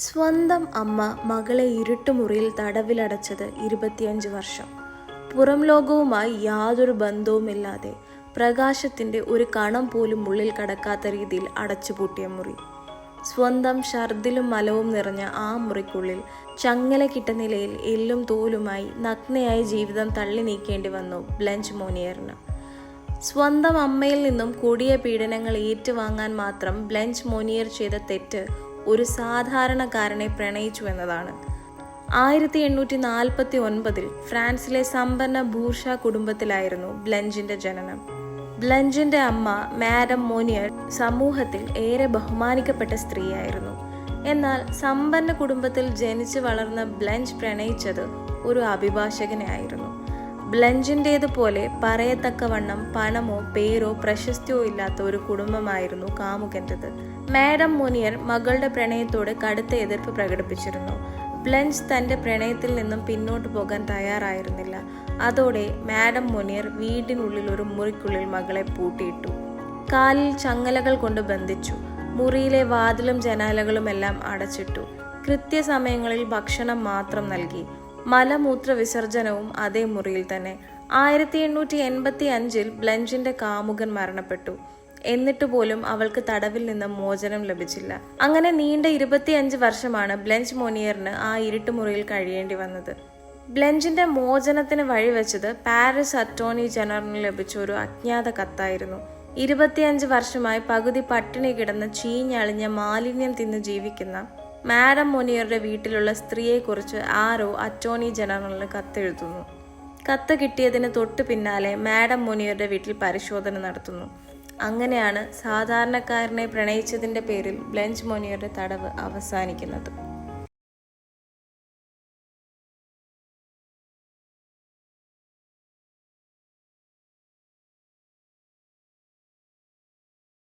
സ്വന്തം അമ്മ മകളെ ഇരുട്ടുമുറിയിൽ തടവിലടച്ചത് ഇരുപത്തിയഞ്ച് വർഷം. പുറം ലോകവുമായി യാതൊരു ബന്ധവുമില്ലാതെ പ്രകാശത്തിന്റെ ഒരു കണം പോലും ഉള്ളിൽ കടക്കാത്ത രീതിയിൽ അടച്ചുപൂട്ടിയ മുറി. സ്വന്തം ഛർദിലും മലവും നിറഞ്ഞ ആ മുറിക്കുള്ളിൽ ചങ്ങല കിട്ട നിലയിൽ എല്ലും തോലുമായി നഗ്നയായി ജീവിതം തള്ളി നീക്കേണ്ടി വന്നു ബ്ലഞ്ച് മോനിയറിന്. സ്വന്തം അമ്മയിൽ നിന്നും കൊടിയ പീഡനങ്ങൾ ഏറ്റുവാങ്ങാൻ മാത്രം ബ്ലഞ്ച് മോനിയർ ചെയ്ത തെറ്റ് ഒരു സാധാരണക്കാരനെ പ്രണയിച്ചു എന്നതാണ്. ആയിരത്തി എണ്ണൂറ്റി നാൽപ്പത്തി ഒൻപതിൽ ഫ്രാൻസിലെ സമ്പന്ന ബൂർഷ കുടുംബത്തിലായിരുന്നു ബ്ലഞ്ചിന്റെ ജനനം. ബ്ലഞ്ചിന്റെ അമ്മ മാഡം മോനിയർ സമൂഹത്തിൽ ഏറെ ബഹുമാനിക്കപ്പെട്ട സ്ത്രീയായിരുന്നു. എന്നാൽ സമ്പന്ന കുടുംബത്തിൽ ജനിച്ചു വളർന്ന ബ്ലഞ്ച് പ്രണയിച്ചത് ഒരു അഭിഭാഷകനെ ആയിരുന്നു ബ്ലഞ്ചിന്റേതുപോലെ പറയത്തക്കവണ്ണം പണമോ പേരോ പ്രശസ്തിയോ ഇല്ലാത്ത ഒരു കുടുംബമായിരുന്നു കാമുകന്റെത്. മാഡം മുനിയർ മകളുടെ പ്രണയത്തോട് കടുത്ത എതിർപ്പ് പ്രകടിപ്പിച്ചിരുന്നു. ബ്ലഞ്ച് തന്റെ പ്രണയത്തിൽ നിന്നും പിന്നോട്ട് പോകാൻ തയ്യാറായിരുന്നില്ല. അതോടെ മാഡം മുനിയർ വീടിനുള്ളിൽ ഒരു മുറിക്കുള്ളിൽ മകളെ പൂട്ടിയിട്ടു. കാലിൽ ചങ്ങലകൾ കൊണ്ട് ബന്ധിച്ചു. മുറിയിലെ വാതിലും ജനാലകളും എല്ലാം അടച്ചിട്ടു. കൃത്യസമയങ്ങളിൽ ഭക്ഷണം മാത്രം നൽകി. മലമൂത്ര വിസർജനവും അതേ മുറിയിൽ തന്നെ. ആയിരത്തി എണ്ണൂറ്റി എൺപത്തി അഞ്ചിൽ ബ്ലഞ്ചിന്റെ കാമുകൻ മരണപ്പെട്ടു. എന്നിട്ട് പോലും അവൾക്ക് തടവിൽ നിന്ന് മോചനം ലഭിച്ചില്ല. അങ്ങനെ നീണ്ട ഇരുപത്തിയഞ്ച് വർഷമാണ് ബ്ലഞ്ച് മോനിയറിന് ആ ഇരുട്ട് മുറിയിൽ കഴിയേണ്ടി വന്നത്. ബ്ലഞ്ചിന്റെ മോചനത്തിന് വഴിവെച്ചത് പാരീസ് അറ്റോർണി ജനറലിന് ലഭിച്ച ഒരു അജ്ഞാത കത്തായിരുന്നു. ഇരുപത്തിയഞ്ച് വർഷമായി പകുതി പട്ടിണി കിടന്ന് ചീഞ്ഞളിഞ്ഞ മാലിന്യം തിന്ന് ജീവിക്കുന്ന മാഡം മൊനിയറുടെ വീട്ടിലുള്ള സ്ത്രീയെക്കുറിച്ച് ആരോ അറ്റോർണി ജനറലിന് കത്തെഴുതുന്നു. കത്ത് കിട്ടിയതിന് തൊട്ട് പിന്നാലെ മാഡം മൊനിയറുടെ വീട്ടിൽ പരിശോധന നടത്തുന്നു. അങ്ങനെയാണ് സാധാരണക്കാരനെ പ്രണയിച്ചതിന്റെ പേരിൽ ബ്ലഞ്ച് മൊനിയറുടെ തടവ് അവസാനിക്കുന്നത്.